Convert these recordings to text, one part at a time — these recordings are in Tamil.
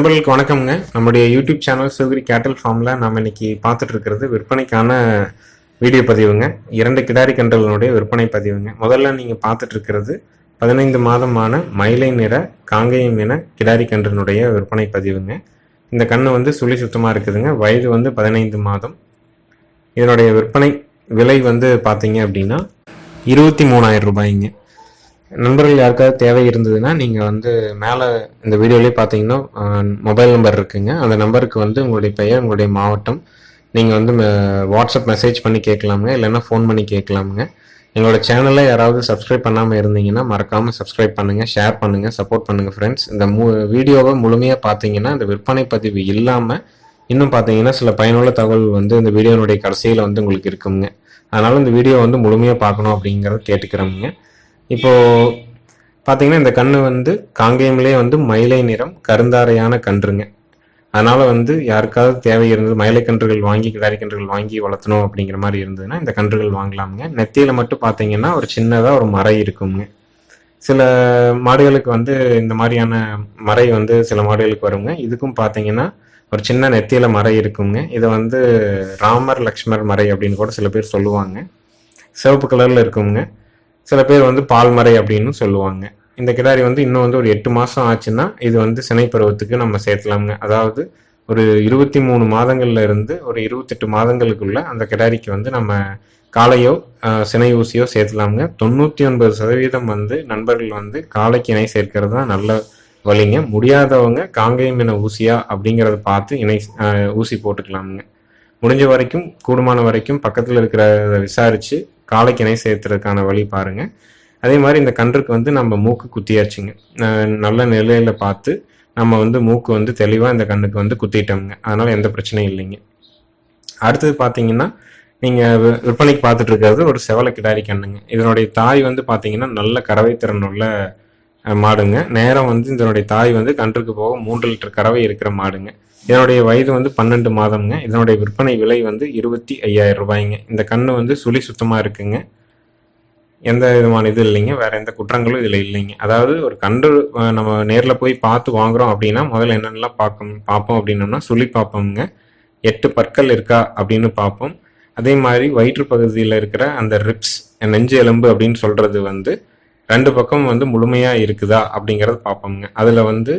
நண்பர்களுக்கு வணக்கம்ங்க. நம்முடைய யூடியூப் சேனல் சிவகிரி கேட்டல் ஃபார்மில் நம்ம இன்னைக்கு பார்த்துட்டு இருக்கிறது விற்பனைக்கான வீடியோ பதிவுங்க. இரண்டு கிடாரி கன்றுகளுடைய விற்பனை பதிவுங்க. முதல்ல நீங்கள் பார்த்துட்டு இருக்கிறது பதினைந்து மாதமான மயிலை நிற காங்கேயம் என கிடாரி கன்றினுடைய விற்பனை பதிவுங்க. இந்த கன்று வந்து சுழி சுத்தமாக இருக்குதுங்க. வயது வந்து பதினைந்து மாதம். இதனுடைய விற்பனை விலை வந்து பார்த்தீங்க அப்படின்னா இருபத்தி மூணாயிரம் ரூபாய்ங்க. நண்பர்கள் யாருக்காவது தேவை இருந்ததுன்னா நீங்கள் வந்து மேலே இந்த வீடியோலேயே பார்த்தீங்கன்னா மொபைல் நம்பர் இருக்குங்க. அந்த நம்பருக்கு வந்து உங்களுடைய பெயர் உங்களுடைய மாவட்டம் நீங்கள் வந்து ம- வாட்ஸ்அப் மெசேஜ் பண்ணி கேட்கலாமுங்க இல்லைன்னா ஃபோன் பண்ணி கேட்கலாமுங்க. எங்களோட சேனலை யாராவது சப்ஸ்கிரைப் பண்ணாமல் இருந்தீங்கன்னா மறக்காமல் சப்ஸ்கிரைப் பண்ணுங்கள் ஷேர் பண்ணுங்கள் சப்போர்ட் பண்ணுங்கள் ஃப்ரெண்ட்ஸ் இந்த மு வீடியோவை முழுமையாக பார்த்தீங்கன்னா இந்த விற்பனை பதிவு இல்லாமல் இன்னும் பார்த்தீங்கன்னா சில பயனுள்ள தகவல் வந்து இந்த வீடியோனுடைய கடைசியில் வந்து உங்களுக்கு இருக்குங்க. அதனால் இந்த வீடியோ வந்து முழுமையாக பார்க்கணும் அப்படிங்கிறத கேட்டுக்கிறோமுங்க இப்போ பார்த்தீங்கன்னா இந்த கன்று வந்து காங்கேயம்லேயே வந்து மயிலை நிறம் கருந்தாரையான கன்றுங்க. அதனால வந்து யாருக்காவது தேவை இருந்தது மயிலை கன்றுகள் வாங்கி கிடாரி கன்றுகள் வாங்கி வளர்த்தணும் அப்படிங்கிற மாதிரி இருந்ததுன்னா இந்த கன்றுகள் வாங்கலாமுங்க. நெத்தியில் மட்டும் பார்த்தீங்கன்னா ஒரு சின்னதாக ஒரு மறை இருக்குங்க. சில மாடுகளுக்கு வந்து இந்த மாதிரியான மறை வந்து சில மாடுகளுக்கு வருங்க. இதுக்கும் பார்த்தீங்கன்னா ஒரு சின்ன நெத்தியில மறை இருக்குங்க. இதை வந்து ராமர் லக்ஷ்மர் மறை அப்படின்னு கூட சில பேர் சொல்லுவாங்க. சிவப்பு கலரில் இருக்குங்க. சில பேர் வந்து பால்மறை அப்படின்னு சொல்லுவாங்க. இந்த கிடாரி வந்து இன்னும் வந்து ஒரு எட்டு மாதம் ஆச்சுன்னா இது வந்து சினை பருவத்துக்கு நம்ம சேர்த்தலாம்ங்க அதாவது ஒரு இருபத்தி மூணு மாதங்கள்ல இருந்து ஒரு இருபத்தெட்டு மாதங்களுக்குள்ள அந்த கிடாரிக்கு வந்து நம்ம காலையோ சினை ஊசியோ சேர்த்தலாமுங்க தொண்ணூற்றி ஒன்பது சதவீதம் வந்து நண்பர்கள் வந்து காலைக்கு இணை சேர்க்கிறது தான் நல்ல வழிங்க. முடியாதவங்க காங்கேயம் இன ஊசியா அப்படிங்கிறத பார்த்து இணை ஊசி போட்டுக்கலாமுங்க. முடிஞ்ச வரைக்கும் கூடுமான வரைக்கும் பக்கத்தில் இருக்கிறத விசாரித்து காலைக்கிணை சேர்த்துறதுக்கான வழி பாருங்கள் அதே மாதிரி இந்த கன்றுக்கு வந்து நம்ம மூக்கு குத்தியாச்சுங்க. நல்ல நிலையில் பார்த்து நம்ம வந்து மூக்கு வந்து தெளிவாக இந்த கண்ணுக்கு வந்து குத்திட்டோம்ங்க. அதனால் எந்த பிரச்சனையும் இல்லைங்க. அடுத்தது பார்த்தீங்கன்னா நீங்கள் விற்பனைக்கு பார்த்துட்டு இருக்கிறது ஒரு செவலை கிடாரி கண்ணுங்க இதனுடைய தாய் வந்து பார்த்தீங்கன்னா நல்ல கறவை திறன் உள்ள மாடுங்க. நேரம் வந்து இதனுடைய தாய் வந்து கன்றுக்கு போக மூன்று லிட்டர் கறவை இருக்கிற மாடுங்க. இதனுடைய வயது வந்து பன்னெண்டு மாதம்ங்க. இதனுடைய விற்பனை விலை வந்து இருபத்தி ஐயாயிரம் ரூபாய்ங்க. இந்த கண்ணு வந்து சுழி சுத்தமாக இருக்குங்க. எந்த விதமான இது இல்லைங்க. வேற எந்த குற்றங்களும் இதில் இல்லைங்க. அதாவது ஒரு கன்று நம்ம நேரில் போய் பார்த்து வாங்குறோம் அப்படின்னா முதல்ல என்னென்னலாம் பார்க்கணும் பார்ப்போம் அப்படின்னோம்னா சுழி பார்ப்போம்ங்க. எட்டு பற்கள் இருக்கா அப்படின்னு பார்ப்போம். அதே மாதிரி வயிற்று பகுதியில் இருக்கிற அந்த ரிப்ஸ் நெஞ்சு எலும்பு அப்படின்னு சொல்கிறது வந்து ரெண்டு பக்கம் வந்து முழுமையாக இருக்குதா அப்படிங்கிறத பார்ப்போம்ங்க. அதில் வந்து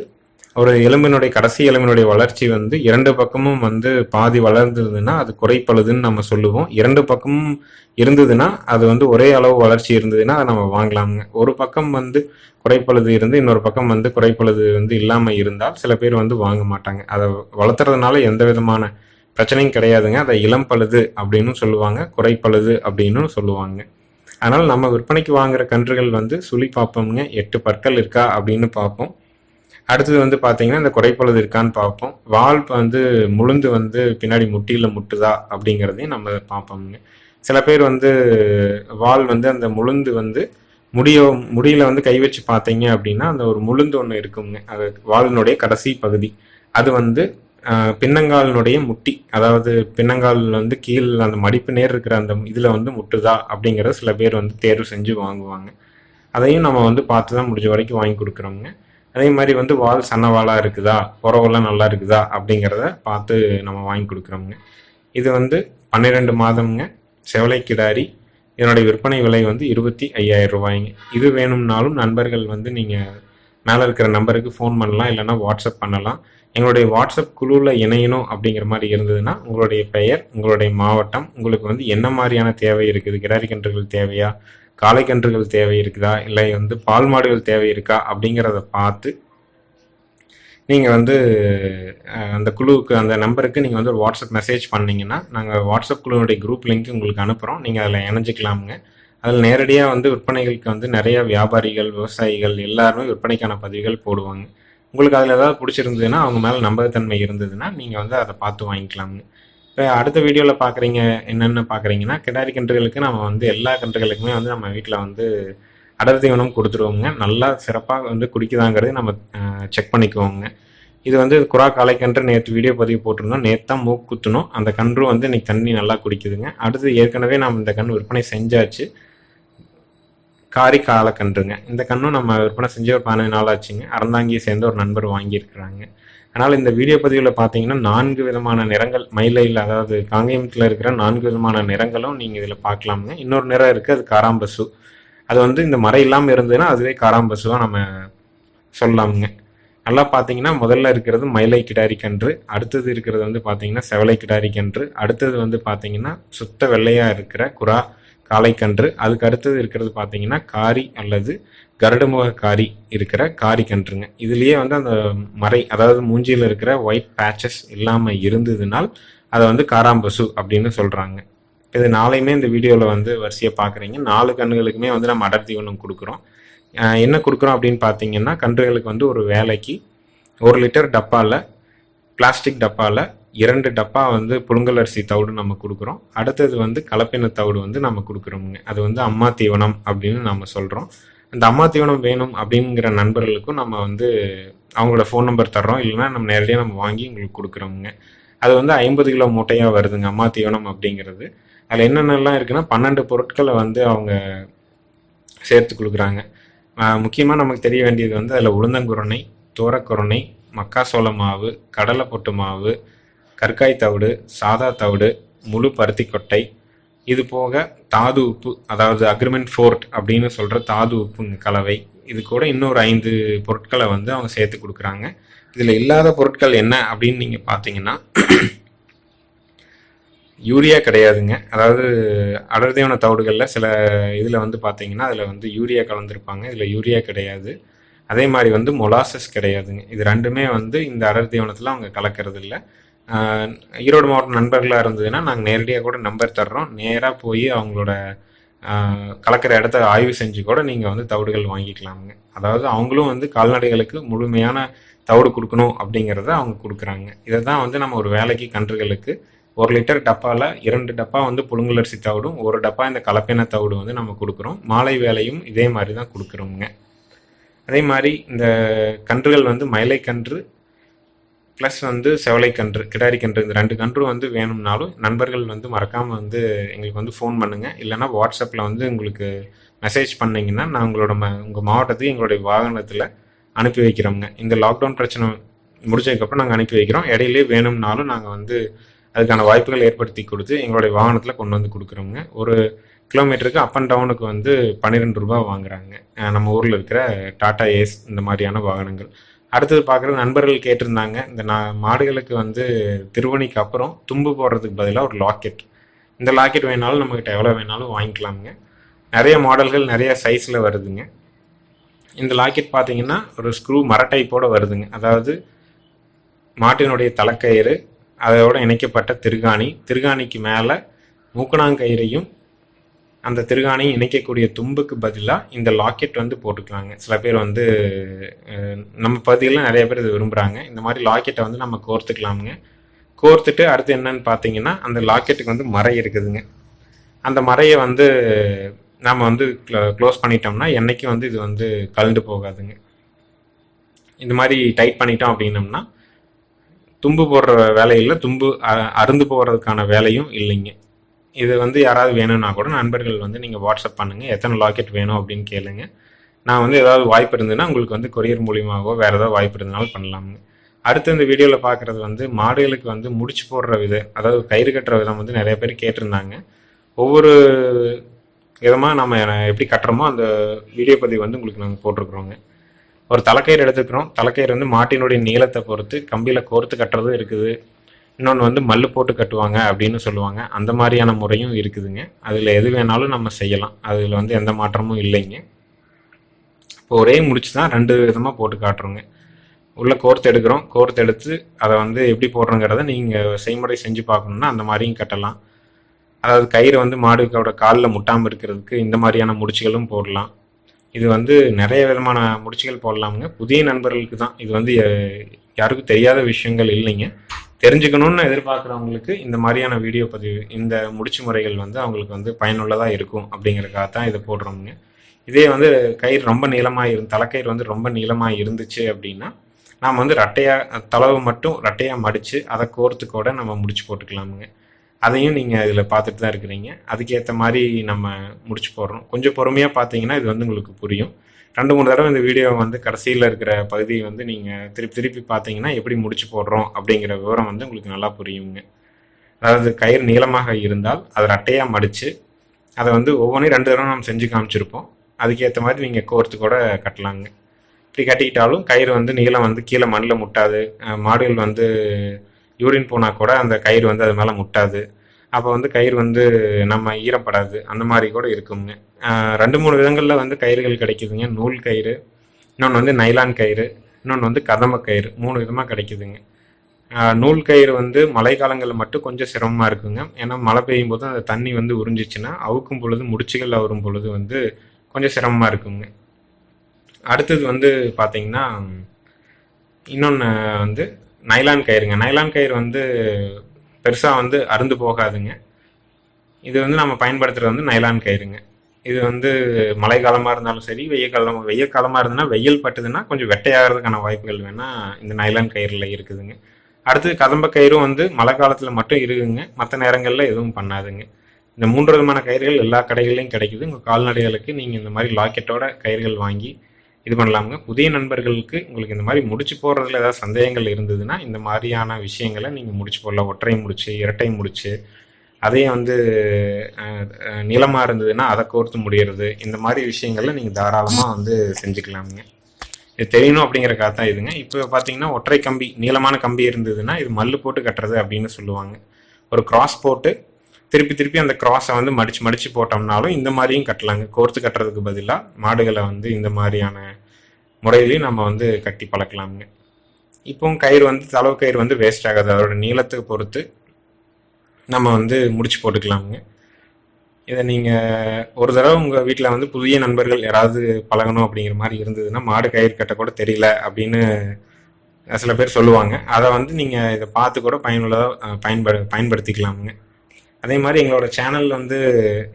ஒரு எலும்பினுடைய கடைசி எலும்பினுடைய வளர்ச்சி வந்து இரண்டு பக்கமும் வந்து பாதி வளர்ந்ததுன்னா அது குறைப்பழுதுன்னு நம்ம சொல்லுவோம். இரண்டு பக்கமும் இருந்ததுன்னா அது வந்து ஒரே அளவு வளர்ச்சி இருந்ததுன்னா அதை நம்ம வாங்கலாமுங்க. ஒரு பக்கம் வந்து குறைப்பழுது இருந்து இன்னொரு பக்கம் வந்து குறைப்பழுது வந்து இல்லாமல் இருந்தால் சில பேர் வந்து வாங்க மாட்டாங்க. அதை வளர்த்துறதுனால எந்த விதமான பிரச்சனையும் கிடையாதுங்க. அதை இளம் பழுது அப்படின்னு சொல்லுவாங்க குறைப்பழுது அப்படின்னு சொல்லுவாங்க. அதனால் நம்ம விற்பனைக்கு வாங்குற கன்றுகள் வந்து சுழி பார்ப்போம்ங்க எட்டு பற்கள் இருக்கா அப்படின்னு பார்ப்போம். அடுத்தது வந்து பார்த்தீங்கன்னா இந்த குறைப்பழுது இருக்கான்னு பார்ப்போம் வால் வந்து முழுந்து வந்து பின்னாடி முட்டியில் முட்டுதா அப்படிங்கிறதையும் நம்ம பார்ப்போம்ங்க சில பேர் வந்து வால் வந்து அந்த முழுந்து வந்து முடியோ முடியில வந்து கை வச்சு பார்த்தீங்க அப்படின்னா அந்த ஒரு முழுந்து ஒன்று இருக்குங்க. அது வாலினுடைய கடைசி பகுதி. அது வந்து பின்னங்காலினுடைய முட்டி. அதாவது பின்னங்கால் வந்து கீழ் அந்த மடிப்பு நேர் இருக்கிற அந்த இதில் வந்து முட்டுதா அப்படிங்கிறத சில பேர் வந்து தேர்வு செஞ்சு வாங்குவாங்க. அதையும் நம்ம வந்து பார்த்து தான் முடிஞ்ச வரைக்கும் வாங்கி கொடுக்குறோங்க அதே மாதிரி வந்து வால் சன்ன வாலாக இருக்குதா? புறவெல்லாம் நல்லா இருக்குதா? அப்படிங்கிறத பார்த்து நம்ம வாங்கி கொடுக்குறோங்க இது வந்து பன்னிரெண்டு மாதம்ங்க. செவலை கிடாரி. இதனுடைய விற்பனை விலை வந்து இருபத்தி ஐயாயிரம் ரூபாய்ங்க. இது வேணும்னாலும் நண்பர்கள் வந்து நீங்கள் மேலே இருக்கிற நம்பருக்கு ஃபோன் பண்ணலாம் இல்லைன்னா வாட்ஸ்அப் பண்ணலாம். எங்களுடைய வாட்ஸ்அப் குழுவில் இணையணும் அப்படிங்கிற மாதிரி இருந்ததுன்னா உங்களுடைய பெயர் உங்களுடைய மாவட்டம் உங்களுக்கு வந்து என்ன மாதிரியான தேவை இருக்குது? கிடாரி கன்றுகள் தேவையா? காளைக்கன்றுகள் தேவை இருக்குதா? இல்லை வந்து பால் மாடுகள் தேவை இருக்கா? அப்படிங்கிறத பார்த்து நீங்கள் வந்து அந்த குழுவுக்கு அந்த நம்பருக்கு நீங்கள் வந்து ஒரு வாட்ஸ்அப் மெசேஜ் பண்ணிங்கன்னா நாங்கள் வாட்ஸ்அப் குழுவுடைய குரூப் லிங்க் உங்களுக்கு அனுப்புகிறோம் நீங்கள் அதில் இணைஞ்சிக்கலாமுங்க. அதில் நேரடியாக வந்து விற்பனைகளுக்கு வந்து நிறைய வியாபாரிகள் விவசாயிகள் எல்லாருமே விற்பனைக்கான பதிவுகள் போடுவாங்க. உங்களுக்கு அதில் ஏதாவது பிடிச்சிருந்ததுன்னா அவங்க மேலே நம்பகத்தன்மை இருந்ததுன்னா நீங்கள் வந்து அதை பார்த்து வாங்கிக்கலாமுங்க. இப்போ அடுத்த வீடியோவில் பார்க்குறீங்க என்னென்ன பார்க்குறீங்கன்னா கிடாரி கன்றுகளுக்கு நம்ம வந்து எல்லா கன்றுகளுக்குமே வந்து நம்ம வீட்டில் வந்து அடர் தீவனம் கொடுத்துருவோங்க. நல்லா சிறப்பாக வந்து குடிக்குதாங்கிறது நம்ம செக் பண்ணிக்குவோங்க. இது வந்து குறா காலைக்கன்று நேற்று வீடியோ பதிவு போட்டிருந்தோம். நேற்று தான் மூக்கு குத்தணும் அந்த கன்று வந்து இன்னைக்கு தண்ணி நல்லா குடிக்குதுங்க. அடுத்து ஏற்கனவே நம்ம இந்த கன்று விற்பனை செஞ்சாச்சு. காரி காலக்கன்றுங்க இந்த கன்றும் நம்ம விற்பனை செஞ்சு ஒரு பதினஞ்சு நாள் ஆச்சுங்க. அறந்தாங்கியை சேர்ந்து ஒரு நண்பர் வாங்கியிருக்கிறாங்க. ஆனால் இந்த வீடியோ பதிவில் பார்த்தீங்கன்னா நான்கு விதமான நிறங்கள் மயிலையில் அதாவது காங்கேயத்தில் இருக்கிற நான்கு விதமான நிறங்களும் நீங்கள் இதில் பார்க்கலாமுங்க இன்னொரு நிறம் இருக்குது அது காராம்பசு. அது வந்து இந்த மரம் இல்லாமல் இருந்ததுன்னா அதுவே காராம்பசுவாக நம்ம சொல்லலாமுங்க. நல்லா பார்த்தீங்கன்னா முதல்ல இருக்கிறது மயிலை கிடாரி கன்று அடுத்தது இருக்கிறது வந்து பார்த்தீங்கன்னா செவலை கிடாரி கன்று அடுத்தது வந்து பார்த்தீங்கன்னா சுத்த வெள்ளையாக இருக்கிற குரா காளைக்கன்று. அதுக்கு அடுத்தது இருக்கிறது பார்த்தீங்கன்னா காரி அல்லது கருடமுக காரி இருக்கிற காரி கன்றுங்க இதுலேயே வந்து அந்த மறை அதாவது மூஞ்சியில் இருக்கிற ஒயிட் பேச்சஸ் இல்லாமல் இருந்ததுனால் அதை வந்து காராம்பசு அப்படின்னு சொல்கிறாங்க இது நாளையுமே இந்த வீடியோவில் வந்து வரிசையாக பார்க்குறீங்க. நாலு கன்றுகளுக்குமே வந்து நம்ம அடர் தீவனம் கொடுக்குறோம். என்ன கொடுக்குறோம் அப்படின்னு பார்த்தீங்கன்னா கன்றுகளுக்கு வந்து ஒரு வேலைக்கு ஒரு லிட்டர் டப்பாவில் பிளாஸ்டிக் டப்பாவில் இரண்டு டப்பா வந்து புழுங்கல் அரிசி தவிடு நம்ம கொடுக்குறோம். அடுத்தது வந்து கலப்பின தவிடு வந்து நம்ம கொடுக்குறோமுங்க. அது வந்து அம்மா தீவனம் அப்படின்னு நம்ம சொல்கிறோம் அந்த அம்மா தீவனம் வேணும் அப்படிங்கிற நண்பர்களுக்கும் நம்ம வந்து அவங்களோட ஃபோன் நம்பர் தர்றோம். இல்லைன்னா நம்ம நேரடியாக நம்ம வாங்கி உங்களுக்கு கொடுக்குறோமுங்க. அது வந்து ஐம்பது கிலோ மூட்டையாக வருதுங்க அம்மா தீவனம் அப்படிங்கிறது. அதில் என்னென்னலாம் இருக்குன்னா பன்னெண்டு பொருட்களை வந்து அவங்க சேர்த்து கொடுக்குறாங்க. முக்கியமாக நமக்கு தெரிய வேண்டியது வந்து அதில் உளுந்தங்குரணை தோரக்குரணை மக்காசோள மாவு கடலை பொட்டு மாவு கற்காய் தவிடு சாதா தவிடு முழு பருத்தி கொட்டை இது போக தாது உப்பு அதாவது அக்ரிமெண்ட் ஃபோர்ட் அப்படின்னு சொல்கிற தாது உப்பு கலவை. இது கூட இன்னொரு ஐந்து பொருட்களை வந்து அவங்க சேர்த்து கொடுக்குறாங்க. இதில் இல்லாத பொருட்கள் என்ன அப்படின்னு நீங்கள் பார்த்தீங்கன்னா யூரியா கிடையாதுங்க. அதாவது அடர்தேவன தவிடுகளில் சில இதில் வந்து பார்த்தீங்கன்னா அதில் வந்து யூரியா கலந்துருப்பாங்க. இதில் யூரியா கிடையாது. அதே மாதிரி வந்து மொலாசஸ் கிடையாதுங்க. இது ரெண்டுமே வந்து இந்த அடர்தேவனத்தில் அவங்க கலக்கிறது இல்லை ஈரோடு மாவட்ட நண்பர்களாக இருந்ததுன்னா நாங்கள் நேரடியாக கூட நம்பர் தர்றோம். நேராக போய் அவங்களோட கலக்கிற இடத்த ஆய்வு செஞ்சு கூட நீங்கள் வந்து தவிடுகள் வாங்கிக்கலாமுங்க. அதாவது அவங்களும் வந்து கால்நடைகளுக்கு முழுமையான தவிடு கொடுக்கணும் அப்படிங்கிறத அவங்க கொடுக்குறாங்க. இதை தான் வந்து நம்ம ஒரு வேலைக்கு கன்றுகளுக்கு ஒரு லிட்டர் டப்பாவில் இரண்டு டப்பா வந்து புழுங்கலரிசி தவிடும் ஒரு டப்பா இந்த கலப்பின தவிடு வந்து நம்ம கொடுக்குறோம். மாலை வேலையும் இதே மாதிரி தான் கொடுக்குறோங்க அதே மாதிரி இந்த கன்றுகள் வந்து மயிலை கன்று ப்ளஸ் வந்து செவலை கன்று கிடாரி கன்று இந்த ரெண்டு கன்று வந்து வேணும்னாலும் நண்பர்கள் வந்து மறக்காமல் வந்து எங்களுக்கு வந்து ஃபோன் பண்ணுங்கள் இல்லைனா வாட்ஸ்அப்பில் வந்து உங்களுக்கு மெசேஜ் பண்ணிங்கன்னா நான் உங்களோட ம உங்கள் மாவட்டத்துக்கு எங்களுடைய வாகனத்தில் அனுப்பி வைக்கிறோங்க இந்த லாக்டவுன் பிரச்சனை முடிச்சதுக்கப்புறம் நாங்கள் அனுப்பி வைக்கிறோம். இடையிலே வேணும்னாலும் நாங்கள் வந்து அதுக்கான வாய்ப்புகள் ஏற்படுத்தி கொடுத்து எங்களுடைய வாகனத்தில் கொண்டு வந்து கொடுக்குறோங்க ஒரு கிலோமீட்டருக்கு அப் அண்ட் டவுனுக்கு வந்து பன்னிரெண்டு ரூபா வாங்குறாங்க. நம்ம ஊரில் இருக்கிற டாடா ஏஸ் இந்த மாதிரியான வாகனங்கள். அடுத்தது பார்க்குற நண்பர்கள் கேட்டிருந்தாங்க. இந்த நான் மாடுகளுக்கு வந்து திருவணிக்கு அப்புறம் தும்பு போடுறதுக்கு பதிலாக ஒரு லாக்கெட் இந்த லாக்கெட் வேணாலும் நம்மக்கிட்ட எவ்வளோ வேணாலும் வாங்கிக்கலாமுங்க. நிறைய மாடல்கள் நிறைய சைஸில் வருதுங்க. இந்த லாக்கெட் பார்த்தீங்கன்னா ஒரு ஸ்க்ரூ மர டைப்போடு வருதுங்க. அதாவது மாட்டினுடைய தலைக்கயிறு அதோட இணைக்கப்பட்ட திருகாணி. திருகாணிக்கு மேலே மூக்கணாங்கயிறையும் அந்த திருகாணியும் இணைக்கக்கூடிய தும்புக்கு பதிலாக இந்த லாக்கெட் வந்து போட்டுக்கலாங்க. சில பேர் வந்து நம்ம பகுதியில் நிறைய பேர் இது விரும்புகிறாங்க இந்த மாதிரி லாக்கெட்டை வந்து நம்ம கோர்த்துக்கலாமுங்க. கோர்த்துட்டு அடுத்து என்னன்னு பார்த்தீங்கன்னா அந்த லாக்கெட்டுக்கு வந்து மறை இருக்குதுங்க. அந்த மறையை வந்து நாம் வந்து க்ளோஸ் பண்ணிட்டோம்னா என்னைக்கும் வந்து இது வந்து கலந்து போகாதுங்க. இந்த மாதிரி டைட் பண்ணிட்டோம் அப்படின்னம்னா தும்பு போடுற வேலையில் தும்பு அ- அருந்து போகிறதுக்கான வேலையும் இல்லைங்க. இது வந்து யாராவது வேணும்னா கூட நண்பர்கள் வந்து நீங்கள் வாட்ஸ்அப் பண்ணுங்கள் எத்தனை லாக்கெட் வேணும் அப்படின்னு கேளுங்க. நான் வந்து ஏதாவது வாய்ப்பு இருந்ததுன்னா உங்களுக்கு வந்து கொரியர் மூலியமாகவோ வேறு ஏதாவது வாய்ப்பு இருந்தாலும் பண்ணலாமுங்க. அடுத்து இந்த வீடியோவில் பார்க்குறது வந்து மாடுகளுக்கு வந்து முடிச்சு போடுற விதம் அதாவது கயிறு கட்டுற விதம் வந்து நிறைய பேர் கேட்டிருந்தாங்க. ஒவ்வொரு விதமாக நம்ம எப்படி கட்டுறோமோ அந்த வீடியோ பதிவு வந்து உங்களுக்கு நாங்கள் போட்டிருக்குறோங்க. ஒரு தலைக்கயிறு எடுத்துக்கிறோம். தலைக்கயிறு வந்து மாட்டினுடைய நீளத்தை பொறுத்து கம்பியில் கோர்த்து கட்டுறதும் இருக்குது. இன்னொன்று வந்து மல்லு போட்டு கட்டுவாங்க அப்படின்னு சொல்லுவாங்க. அந்த மாதிரியான முறையும் இருக்குதுங்க. அதில் எது வேணாலும் நம்ம செய்யலாம். அதில் வந்து எந்த மாற்றமும் இல்லைங்க. இப்போ ஒரே முடிச்சு தான் ரெண்டு விதமாக போட்டு காட்டுறோங்க. உள்ள கோர்த்து எடுக்கிறோம். கோர்த்து எடுத்து அதை வந்து எப்படி போடுறோங்கிறத நீங்கள் செய்முறை செஞ்சு பார்க்கணுன்னா அந்த மாதிரியும் கட்டலாம். அதாவது கயிறு வந்து மாடுக்கோட காலில் முட்டாமல் இருக்கிறதுக்கு இந்த மாதிரியான முடிச்சுகளும் போடலாம். இது வந்து நிறைய விதமான முடிச்சுகள் போடலாமுங்க. புதிய நண்பர்களுக்கு தான். இது வந்து யாருக்கும் தெரியாத விஷயங்கள் இல்லைங்க. தெரிஞ்சுக்கணும்னு எதிர்பார்க்குறவங்களுக்கு இந்த மாதிரியான வீடியோ பதிவு இந்த முடிச்சு முறைகள் வந்து அவங்களுக்கு வந்து பயனுள்ளதாக இருக்கும் அப்படிங்கிறக்காக தான் இதை போடுறோமுங்க இதே வந்து கயிறு ரொம்ப நீளமாக இருந்து தலைக்கயிறு வந்து ரொம்ப நீளமாக இருந்துச்சு அப்படின்னா நாம் வந்து ரட்டையாக தளவு மட்டும் ரட்டையாக மடித்து அதை கோர்த்து கூட நம்ம முடிச்சு போட்டுக்கலாமுங்க. அதையும் நீங்கள் இதில் பார்த்துட்டு தான் இருக்கிறீங்க. அதுக்கேற்ற மாதிரி நம்ம முடிச்சு போடுறோம். கொஞ்சம் பொறுமையாக பார்த்தீங்கன்னா இது வந்து உங்களுக்கு புரியும். ரெண்டு மூணு தடவை இந்த வீடியோ வந்து கடைசியில் இருக்கிற பகுதியை வந்து நீங்கள் திருப்பி திருப்பி பார்த்தீங்கன்னா எப்படி முடிச்சு போடுறோம் அப்படிங்கிற விவரம் வந்து உங்களுக்கு நல்லா புரியுங்க. அதாவது கயிறு நீளமாக இருந்தால் அதை ரெட்டையாக மடித்து அதை வந்து ஒவ்வொன்றையும் ரெண்டு தடவை நம்ம செஞ்சு காமிச்சிருப்போம். அதுக்கேற்ற மாதிரி நீங்கள் கோர்த்து கூட கட்டலாங்க. இப்படி கட்டிக்கிட்டாலும் கயிறு வந்து நீளம் வந்து கீழே மண்ணில் முட்டாது. மாடுகள் வந்து யூரின் போனால் கூட அந்த கயிறு வந்து அது மேலே முட்டாது. அப்போ வந்து கயிறு வந்து நம்ம ஈரப்படாது. அந்த மாதிரி கூட இருக்குங்க. ரெண்டு மூணு விதங்களில் வந்து கயிறுகள் கிடைக்குதுங்க. நூல் கயிறு இன்னொன்று வந்து நைலான் கயிறு இன்னொன்று வந்து கதம்ப கயிறு மூணு விதமாக கிடைக்குதுங்க. நூல் கயிறு வந்து மழை காலங்களில் மட்டும் கொஞ்சம் சிரமமாக இருக்குங்க. ஏன்னா மழை பெய்யும் போது அந்த தண்ணி வந்து உறிஞ்சிச்சுன்னா அவுக்கும் பொழுது முடிச்சுகள் வரும் பொழுது வந்து கொஞ்சம் சிரமமாக இருக்குங்க. அடுத்தது வந்து பார்த்தீங்கன்னா இன்னொன்று வந்து நைலான் கயிறுங்க. நைலான் கயிறு வந்து பெருசாக வந்து அருந்து போகாதுங்க. இது வந்து நம்ம பயன்படுத்துகிறது வந்து நைலான் கயிறுங்க. இது வந்து மழை காலமாக இருந்தாலும் சரி வெய்ய காலம் வெய்ய காலமாக இருந்ததுன்னா வெயில் பட்டுதுன்னா கொஞ்சம் வெட்டையாகிறதுக்கான வாய்ப்புகள் வேணால் இந்த நைலான் கயிறில் இருக்குதுங்க. அடுத்து கதம்ப கயிறும் வந்து மழை காலத்தில் மட்டும் இருக்குங்க. மற்ற நேரங்களில் எதுவும் பண்ணாதுங்க. இந்த மூன்று விதமான கயிறுகள் எல்லா கடைகள்லையும் கிடைக்குது. உங்கள் கால்நடைகளுக்கு நீங்கள் இந்த மாதிரி லாக்கெட்டோட கயிறுகள் வாங்கி இது பண்ணலாமுங்க. புதிய நண்பர்களுக்கு உங்களுக்கு இந்த மாதிரி முடிச்சு போடுறதுல ஏதாவது சந்தேகங்கள் இருந்ததுன்னா இந்த மாதிரியான விஷயங்களை நீங்கள் முடிச்சு போடலாம். ஒற்றை முடிச்சு இரட்டை முடிச்சு அதே வந்து நிலமாக இருந்ததுன்னா அதை கோர்த்து முடியறது இந்த மாதிரி விஷயங்கள்ல நீங்கள் தாராளமாக வந்து செஞ்சுக்கலாமுங்க. இது தெரியணும் அப்படிங்கிறக்காக தான் இதுங்க. இப்போ பார்த்தீங்கன்னா ஒற்றை கம்பி நீளமான கம்பி இருந்ததுன்னா இது மல்லு போட்டு கட்டுறது அப்படின்னு சொல்லுவாங்க. ஒரு கிராஸ் போட்டு திருப்பி திருப்பி அந்த கிராஸை வந்து மடிச்சு மடிச்சு போட்டோம்னாலும் இந்த மாதிரியும் கட்டலாங்க. கோர்த்து கட்டுறதுக்கு பதிலாக மாடுகளை வந்து இந்த மாதிரியான முறையிலையும் நம்ம வந்து கட்டி பழக்கலாமுங்க. இப்போவும் கயிறு வந்து தளவு கயிறு வந்து வேஸ்ட் ஆகாது. அதோட நீளத்துக்கு பொறுத்து நம்ம வந்து முடிச்சு போட்டுக்கலாமுங்க. இதை நீங்கள் ஒரு தடவை உங்கள் வீட்டில் வந்து புதிய நண்பர்கள் யாராவது பழகணும் அப்படிங்கிற மாதிரி இருந்ததுன்னா மாடு கயிறு கட்ட கூட தெரியல அப்படின்னு சில பேர் சொல்லுவாங்க. அதை வந்து நீங்கள் இதை பார்த்து கூட பயனுள்ளதாக பயன்படு பயன்படுத்திக்கலாமுங்க. அதே மாதிரி எங்களோட சேனல் வந்து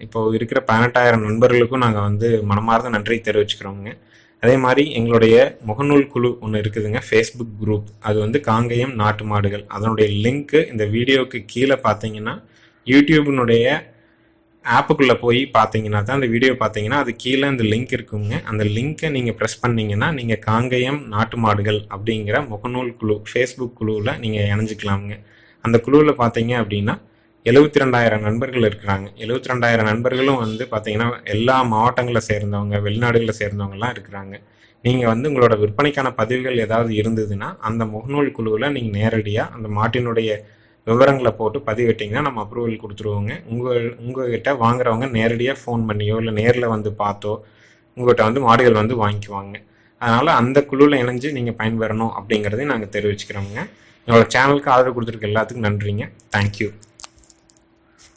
இப்போ இருக்கிற பதினெட்டாயிரம் நண்பர்களுக்கும் நாங்கள் வந்து மனமார்ந்த நன்றி தெரிவிச்சுக்கிறோங்க. அதே மாதிரி எங்களுடைய முகநூல் குழு ஒன்று இருக்குதுங்க ஃபேஸ்புக் குரூப் அது வந்து காங்கேயம் நாட்டு மாடுகள். அதனுடைய லிங்க்கு இந்த வீடியோவுக்கு கீழே பார்த்தீங்கன்னா யூடியூபினுடைய ஆப்புக்குள்ளே போய் பார்த்தீங்கன்னா தான் அந்த வீடியோ பார்த்தீங்கன்னா அது கீழே அந்த லிங்க் இருக்குங்க. அந்த லிங்க்கை நீங்கள் ப்ரெஸ் பண்ணீங்கன்னா நீங்கள் காங்கேயம் நாட்டு மாடுகள் அப்படிங்கிற முகநூல் குழு ஃபேஸ்புக் குழுவில் நீங்கள் இணைஞ்சிக்கலாமுங்க. அந்த குழுவில் பார்த்தீங்க அப்படின்னா எழுபத்தி ரெண்டாயிரம் நண்பர்கள் இருக்கிறாங்க. எழுபத்தி ரெண்டாயிரம் நண்பர்களும் வந்து பார்த்தீங்கன்னா எல்லா மாவட்டங்களை சேர்ந்தவங்க வெளிநாடுகளில் சேர்ந்தவங்கலாம் இருக்கிறாங்க. நீங்கள் வந்து உங்களோட விற்பனைக்கான பதிவுகள் ஏதாவது இருந்ததுன்னா அந்த முகநூல் குழுவில் நீங்கள் நேரடியாக அந்த மாட்டினுடைய விவரங்களை போட்டு பதிவிட்டிங்கன்னா நம்ம அப்ரூவல் கொடுத்துருவோங்க. உங்கள் உங்ககிட்ட வாங்குறவங்க நேரடியாக ஃபோன் பண்ணியோ இல்லை நேரில் வந்து பார்த்தோ உங்கள்கிட்ட வந்து மாடுகள் வந்து வாங்கிக்குவாங்க. அதனால் அந்த குழுவில் இணைஞ்சு நீங்கள் பயன்பெறணும் அப்படிங்கிறதையும் நாங்கள் தெரிவிச்சுக்கிறோங்க எங்களோட சேனலுக்கு ஆதரவு கொடுத்துருக்க எல்லாத்துக்கும் நன்றிங்க. தேங்க்யூ